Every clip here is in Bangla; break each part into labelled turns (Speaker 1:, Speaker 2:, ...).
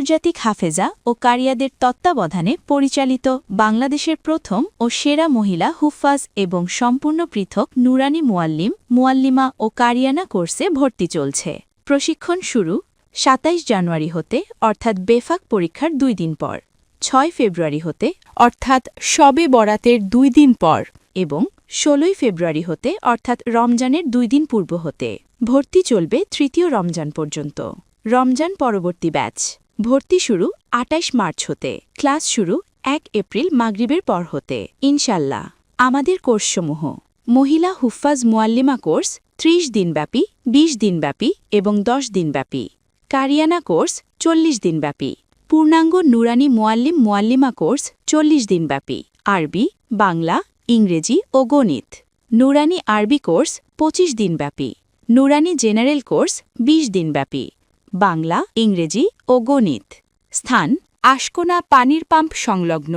Speaker 1: আন্তর্জাতিক হাফেজা ও কারিয়াদের তত্ত্বাবধানে পরিচালিত বাংলাদেশের প্রথম ও সেরা মহিলা হুফাজ এবং সম্পূর্ণ পৃথক নুরানি মুয়াল্লিম, মুয়াল্লিমা ও কারিয়ানা কোর্সে ভর্তি চলছে। প্রশিক্ষণ শুরু সাতাইশ জানুয়ারি হতে, অর্থাৎ বেফাক পরীক্ষার দুই দিন পর। ছয় ফেব্রুয়ারি হতে, অর্থাৎ শবে বরাতের দুই দিন পর এবং ষোলোই ফেব্রুয়ারি হতে, অর্থাৎ রমজানের দুই দিন পূর্ব হতে। ভর্তি চলবে তৃতীয় রমজান পর্যন্ত। রমজান পরবর্তী ব্যাচ। ভর্তি শুরু আটাইশ মার্চ হতে, ক্লাস শুরু এক এপ্রিল মাগরিবের পর হতে, ইনশাল্লাহ। আমাদের কোর্সসমূহ, মহিলা হুফাজ মুয়াল্লিমা কোর্স ত্রিশ দিনব্যাপী ২০ দিনব্যাপী এবং দশ দিনব্যাপী। কারিয়ানা কোর্স চল্লিশ দিনব্যাপী। পূর্ণাঙ্গ নুরানি মুয়াল্লিম মুয়াল্লিমা কোর্স চল্লিশ দিনব্যাপী। আরবি, বাংলা, ইংরেজি ও গণিত। নুরানি আরবি কোর্স ২৫ দিনব্যাপী। নুরানি জেনারেল কোর্স ২০ দিনব্যাপী। বাংলা, ইংরেজি ও গণিত। স্থান, আশকোনা পানির পাম্প সংলগ্ন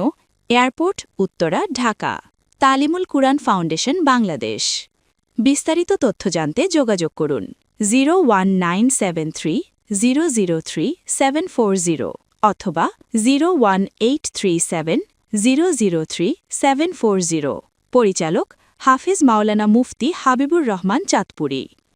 Speaker 1: এয়ারপোর্ট, উত্তরা, ঢাকা। তালিমুল কুরআন ফাউন্ডেশন, বাংলাদেশ। বিস্তারিত তথ্য জানতে যোগাযোগ করুন zero one nine seven three zero zero three seven four zero অথবা zero one eight three seven zero zero three seven four zero. পরিচালক হাফিজ মাওলানা মুফতি হাবিবুর রহমান চাঁদপুরী।